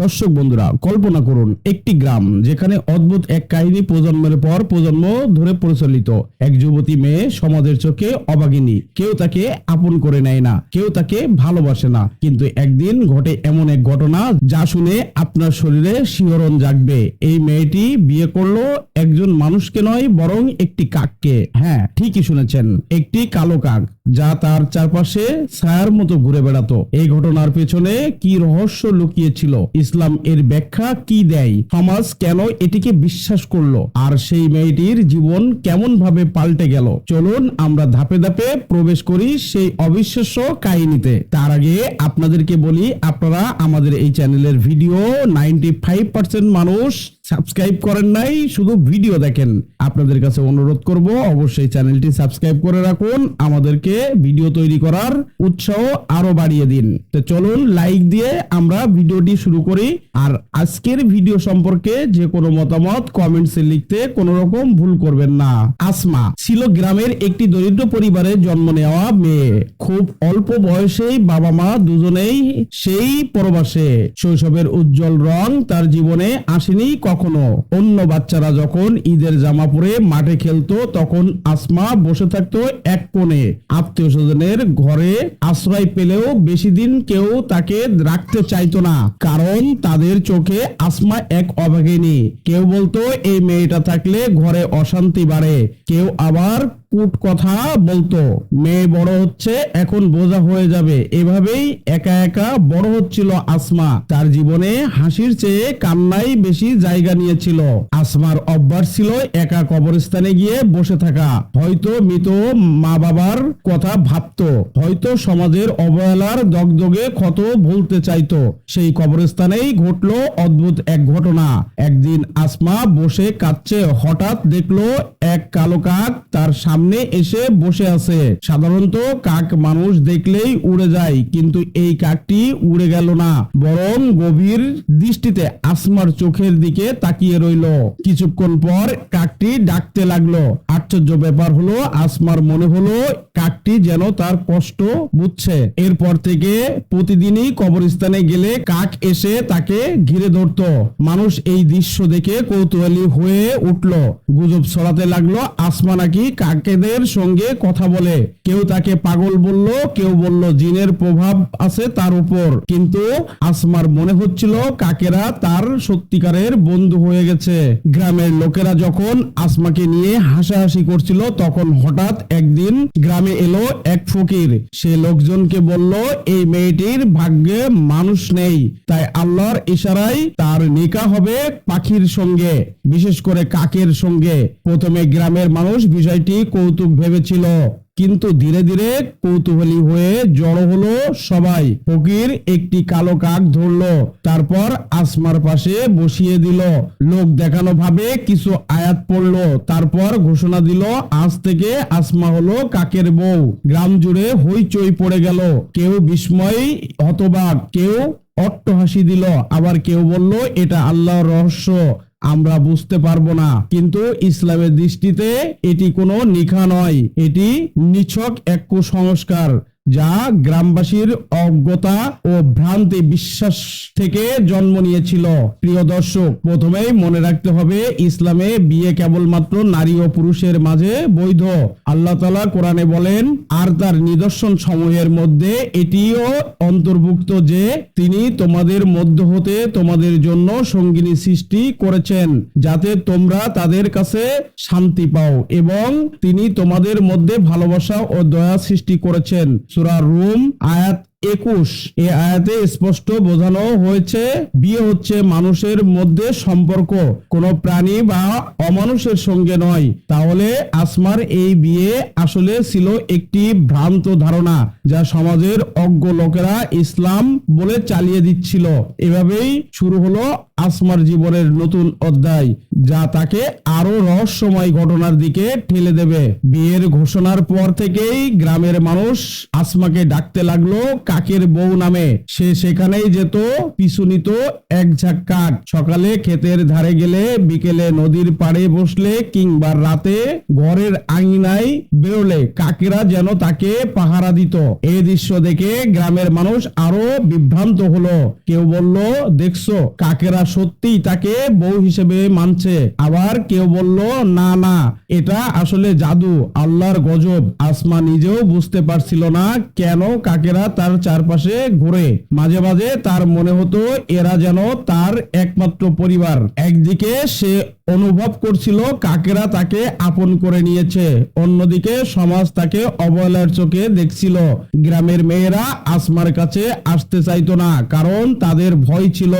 দর্শক বন্ধুরা, কল্পনা করুন, একটি গ্রাম যেখানে অদ্ভুত এক কাহিনী প্রজন্মের পর প্রজন্ম ধরে প্রচলিত। এক যুবতী মেয়ে সমাজের চোখে অবাগিনী। কেউ তাকে আপন করে নেয় না, কেউ তাকে ভালোবাসে না। কিন্তু একদিন ঘটে এমন এক ঘটনা যা শুনে আপনার শরীরে শিহরণ জাগবে। এই মেয়েটি বিয়ে করল একজন মানুষকে নয়, বরং একটি কাককে। হ্যাঁ ঠিকই শুনেছেন, একটি কালো কাক, যা তার চারপাশে ছায়ার মতো ঘুরে বেড়াতো। এই ঘটনার পেছনে কি রহস্য লুকিয়েছিল? ইসলাম এর ব্যাখ্যা কি দেয়? সমাজ কেন এটিকে বিশ্বাস করল? আর সেই মেয়েটির জীবন কেমন ভাবে পাল্টে গেল? চলুন আমরা ধাপে ধাপে প্রবেশ করি সেই অবিশ্বাস্য কাহিনীতে। তার আগে আপনাদেরকে বলি, আপনারা আমাদের এই চ্যানেলের ভিডিও নাইনটি ফাইভ পার্সেন্ট মানুষ সাবস্ক্রাইব করেন নাই, শুধু ভিডিও দেখেন। আপনাদের কাছে অনুরোধ করব, অবশ্যই চ্যানেলটি সাবস্ক্রাইব করে রাখুন। আমাদেরকে ভিডিও তৈরি করার উৎসাহ আরও বাড়িয়ে দিন। তো চলুন, লাইক দিয়ে আমরা ভিডিওটি শুরু করি। আর আজকের ভিডিও সম্পর্কে যে কোনো মতামত কমেন্টসে লিখতে কোনো রকম ভুল করবেন না। আসমা ছিল গ্রামের একটি দরিদ্র পরিবারে জন্ম নেওয়া মেয়ে। খুব অল্প বয়সেই বাবা মা দুজনেই সেই পরবাসে। শৈশবের উজ্জ্বল রং তার জীবনে আসেনি অন্য বাচ্চারা যখন ঈদের জামা পরে মাঠে খেলতো, তখন আসমা বসে থাকতো এক কোণে। আত্মীয় স্বজনের ঘরে আশ্রয় পেলেও বেশি দিন কেউ তাকে রাখতে চাইতো না, কারণ তাদের চোখে আসমা এক অভাগিনী। কেউ বলতো, এই মেয়েটা থাকলে ঘরে অশান্তি বাড়ে। কেউ আবার কুট কথা বলতো। মেয়ে বড় হচ্ছে, এখন বোঝা হয়ে যাবে। এভাবেই একা একা বড় হচ্ছিল আসমা। তার জীবনে হাসির চেয়ে কান্নাই বেশি জায়গা নিয়েছিল। আসমার অভ্যাস ছিল একা কবরস্থানে গিয়ে বসে থাকা। হয়তো মৃত মা বাবার কথা ভাবতো। হয়তো সমাজের অবহেলার দগদগে ক্ষত ভুলতে চাইতো। সেই কবরস্থানেই ঘটলো অদ্ভুত এক ঘটনা। একদিন আসমা বসে কাঁদছে, হঠাৎ দেখল এক কালো কাক তার সামনে এসে বসে আছে। সাধারণত কাক মানুষ দেখলেই উড়ে যায়, কিন্তু এই কাকটি উড়ে গেল না। বরং গভীর দৃষ্টিতে আসমার চোখের দিকে তাকিয়ে রইল। কিছুক্ষণ পর কাকটি ডাকতে লাগল। আশ্চর্য ব্যাপার হলো, আসমার মনে হলো কাকটি যেন তার কষ্ট বুঝছে। এরপর থেকে প্রতিদিনই কবরস্থানে গেলে কাক এসে তাকে ঘিরে ধরতো। মানুষ এই দৃশ্য দেখে কৌতূহলী হয়ে উঠল। গুজব ছড়াতে লাগল, আসমা নাকি কাকেদের সঙ্গে কথা বলে। কেউ তাকে পাগল বলল, কেউ বলল জিনের প্রভাব আছে তার উপর। কিন্তু আসমার মনে হচ্ছিল কাকেরা তার সত্যিকারের বন্ধু হয়ে গেছে। গ্রামের লোকেরা যখন আসমাকে নিয়ে হাসাহাসি করছিল, তখন হঠাৎ একদিন গ্রামে এলো এক ফকির। সে লোকজনকে বলল, এই মেয়েটির ভাগ্যে মানুষ নেই। তাই আল্লাহর ইশারায় তার নিকা হবে পাখির সঙ্গে, বিশেষ করে কাকের সঙ্গে। প্রথমে গ্রামের মানুষ বিষয়টি কৌতুক ভেবেছিল। কিন্তু ধীরে ধীরে কৌতূহলী হয়ে জড়ো হলো সবাই। ফকির একটি কালো কাক ধরলো, তারপর আসমার পাশে বসিয়ে দিল। লোক দেখানো ভাবে কিছু আয়াত পড়ল, তারপর ঘোষণা দিল, আজ থেকে আসমা হলো কাকের বউ। গ্রাম জুড়ে হইচই পড়ে গেল। কেউ বিস্ময়, হতবাক, কেউ অট্টহাসি দিল। আবার কেউ বলল, এটা আল্লাহর রহস্য। আমরা বুঝতে পারব না। কিন্তু ইসলামের দৃষ্টিতে এটি কোনো নিখা নয়। এটি নিছক এক কুসংস্কার। যা গ্রামবাসীর অজ্ঞতা ও ভ্রান্তি বিশ্বাস থেকে জন্ম নিয়েছিল। প্রিয় দর্শক, প্রথমেই মনে রাখতে হবে, ইসলামে বিয়ে কেবলমাত্র নারী ও পুরুষের মাঝে বৈধ। আল্লাহ তালা কোরআনে বলেন, আর তার নিদর্শন সমূহের মধ্যে এটিও অন্তর্ভুক্ত যে তিনি তোমাদের মধ্য হতে তোমাদের জন্য সঙ্গিনী সৃষ্টি করেছেন, যাতে তোমরা তাদের কাছে শান্তি পাও এবং তিনি তোমাদের মধ্যে ভালোবাসা ও দয়া সৃষ্টি করেছেন। সূরা রুম, আয়াত একুশ। এ আয়াতে স্পষ্ট বোঝানো হয়েছে, বিয়ে হচ্ছে মানুষের মধ্যে সম্পর্ক। কোনো প্রাণী বা অমানুষের সঙ্গে নয়। তাহলে আসমার এই বিয়ে আসলে ছিল একটি ভ্রান্ত ধারণা, যা সমাজের অজ্ঞ লোকেরা ইসলাম বলে চালিয়ে দিচ্ছিল। এভাবেই শুরু হলো আসমার জীবনের নতুন অধ্যায়, যা তাকে আরও রহস্যময় ঘটনার দিকে ঠেলে দেবে। বিয়ের ঘোষণার পর থেকেই গ্রামের মানুষ আসমাকে ডাকতে লাগল কাকের বউ নামে। সে সেখানেই যেত, পিছু নিত, এক ঝাঁক কাক সকালে ক্ষেতের ধারে গেলে বিকেলে নদীর পাড়ে বসলে কিংবা রাতে ঘরের আঙিনায় বেরোলে কাকেরা যেন তাকে পাহারা দিত। এই দৃশ্য দেখে গ্রামের মানুষ আরও বিভ্রান্ত হলো। কেউ বলল, দেখছ, কাকেরা সত্যিই তাকে বউ হিসেবে মানছে। আবার কেউ বলল, না না, এটা আসলে জাদু, আল্লাহর গজব। আসমা নিজেও বুঝতে পারছিল না কেন কাকেরা তার চারপাশে ঘুরে। মাঝে মাঝে তার মনে হতো, এরা যেন তার একমাত্র পরিবার। একদিকে সে অনুভব করছিল কাকেরা তাকে আপন করে নিয়েছে, অন্যদিকে সমাজ তাকে অবহেলার চোখে দেখছিল। গ্রামের মেয়েরা আসমার কাছে আসতে চাইতো না, কারণ তাদের ভয় ছিল।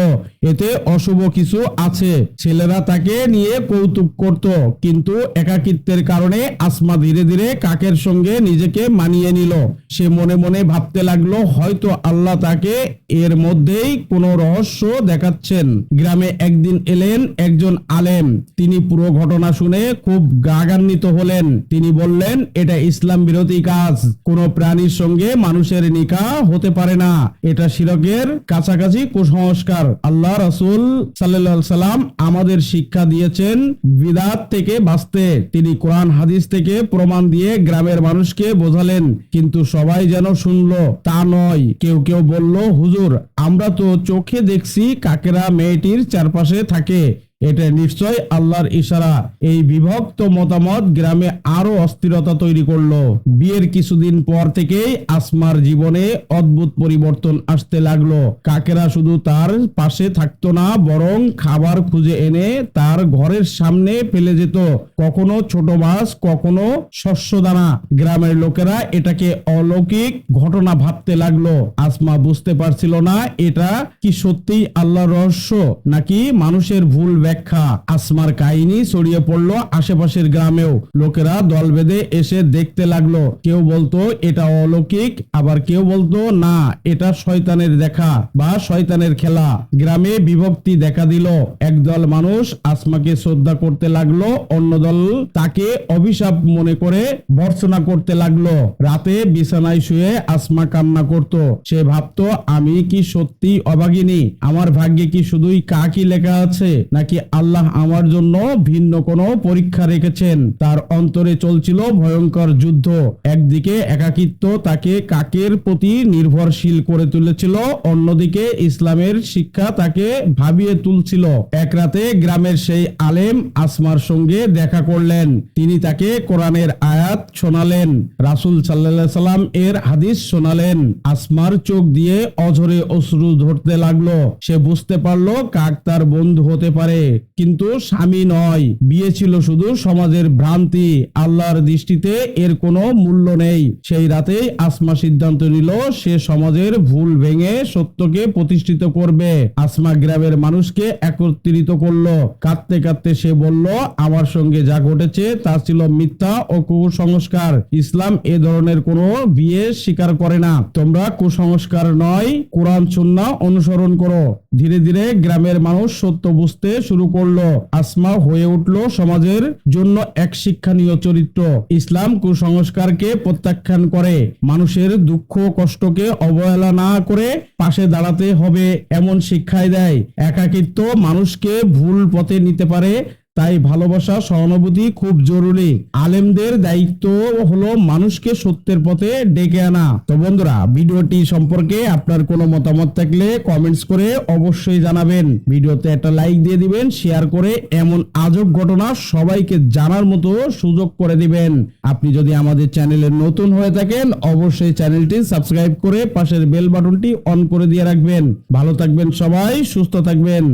এতে অশুভ কিছু আছে। ছেলেরা তাকে নিয়ে কৌতুক করত, কিন্তু একাকিত্বের কারণে আসমা ধীরে ধীরে কাকের সঙ্গে নিজেকে মানিয়ে নিল। সে মনে মনে ভাবতে লাগল, হয়তো আল্লাহ তাকে এর মধ্যেই কোনো রহস্য দেখাচ্ছেন। গ্রামে একদিন এলেন একজন আলেম। তিনি পুরো ঘটনা শুনে খুব গাগান্বিত হলেন। তিনি বললেন, এটা ইসলাম বিরোধী কাজ। কোন প্রাণীর সঙ্গে মানুষের নিকা হতে পারে না। এটা শিরকের কাছাকাছি কুসংস্কার। আল্লাহ রাসূল সাল্লাম আমাদের শিক্ষা দিয়েছেন বিদাত থেকে বাঁচতে। তিনি কোরআন, হাদিস থেকে প্রমাণ দিয়ে গ্রামের মানুষকে বোঝালেন, কিন্তু সবাই যেন শুনলো, তা নয়। কেউ কেউ বলল, হুজুর, আমরা তো চোখে দেখছি কাকেরা মেয়েটির চারপাশে থাকে। এটা নিশ্চয় আল্লাহর ইশারা। এই বিভক্ত মতামত গ্রামে আরও অস্থিরতা তৈরি করল। বিয়ের কিছুদিন পর থেকেই আসমার জীবনে অদ্ভুত পরিবর্তন আসতে লাগল। কাকেরা শুধু তার পাশে থাকতো না, বরং খাবার খুঁজে এনে তার ঘরের সামনে ফেলে যেত। কখনো ছোট মাছ, কখনো শস্যদানা গ্রামের লোকেরা এটাকে অলৌকিক ঘটনা ভাবতে লাগল। আসমা বুঝতে পারছিল না, এটা কি সত্যিই আল্লাহর রহস্য, নাকি মানুষের ভুল ব্যাখ্যা আসমার কাহিনী ছড়িয়ে পড়ল আশেপাশের গ্রামেও। লোকেরা দল বেঁধে এসে দেখতে লাগল। কেউ বলতো, এটা অলৌকিক। আবার কেউ বলতো, না, এটা শয়তানের দেখা বা শয়তানের খেলা। গ্রামে বিভক্তি দেখা দিল। একদল মানুষ আসমাকে শ্রদ্ধা করতে লাগল, অন্য দল তাকে অভিশাপ মনে করে ভর্সনা করতে লাগল। রাতে বিছানায় শুয়ে আসমা কান্না করত। সে ভাবতো, আমি কি সত্যি অভাগিনী? আমার ভাগ্যে কি শুধুই কাকি লেখা আছে? নাকি আল্লাহ আমার জন্য ভিন্ন কোনো পরীক্ষা রেখেছেন? তার অন্তরে চলছিল ভয়ঙ্কর যুদ্ধ। একদিকে একাকিত্ব তাকে কাকের প্রতি নির্ভরশীল করে তুলেছিল, অন্যদিকে ইসলামের শিক্ষা তাকে ভাবিয়ে তুলছিল। এক রাতে গ্রামের সেই আলেম আসমার সঙ্গে দেখা করলেন। তিনি তাকে কোরআনের আয়াত শোনালেন। রাসূল সাল্লাল্লাহু সাল্লাম এর হাদিস শোনালেন। আসমার চোখ দিয়ে অঝরে অশ্রু ধরতে লাগল। সে বুঝতে পারল কাক তার বন্ধু হতে পারে। কিন্তু স্বামী নয়, বিয়ে ছিল শুধু সমাজের ভ্রান্তি, আল্লাহর দৃষ্টিতে এর কোনো মূল্য নেই। সেই রাতেই আসমা সিদ্ধান্ত নিল, সে সমাজের ভুল ভেঙে সত্যকে প্রতিষ্ঠিত করবে। আসমা গ্রামের মানুষকে একত্রিত করল। কাঁদতে কাঁদতে সে বলল, আমার সঙ্গে যা ঘটেছে তা ছিল মিথ্যা ও কুসংস্কার। ইসলাম এ ধরনের কোনো বিয়ে স্বীকার করে না। তোমরা কুসংস্কার নয়, কোরআন, সুন্নাহ অনুসরণ করো। ধীরে ধীরে গ্রামের মানুষ সত্য বুঝতে শুরু করল, আসমা হয়ে উঠল সমাজের জন্য এক শিক্ষণীয় চরিত্র। ইসলাম কুসংস্কারকে প্রত্যাখ্যান করে, মানুষের দুঃখ কষ্টকে অবহেলা না করে পাশে দাঁড়াতে হবে, এমন শিক্ষায় দেয়। একাকিত্ব মানুষকে ভুল পথে নিতে পারে তাই ভালোবাসা, সহানুভূতি খুব জরুরি। আলেমদের দায়িত্ব হলো মানুষকে সত্যের পথে ডেকে আনা। তো বন্ধুরা, ভিডিওটি সম্পর্কে আপনার কোনো মতামত থাকলে কমেন্টস করে অবশ্যই জানাবেন। ভিডিওতে একটা লাইক দিয়ে দিবেন শেয়ার করে এমন আজব ঘটনা সবাইকে জানার মতো সুযোগ করে দিবেন। আপনি যদি আমাদের চ্যানেলে নতুন হয়ে থাকেন, অবশ্যই চ্যানেলটি সাবস্ক্রাইব করে পাশের বেল বাটনটি অন করে দিয়ে রাখবেন। ভালো থাকবেন সবাই, সুস্থ থাকবেন।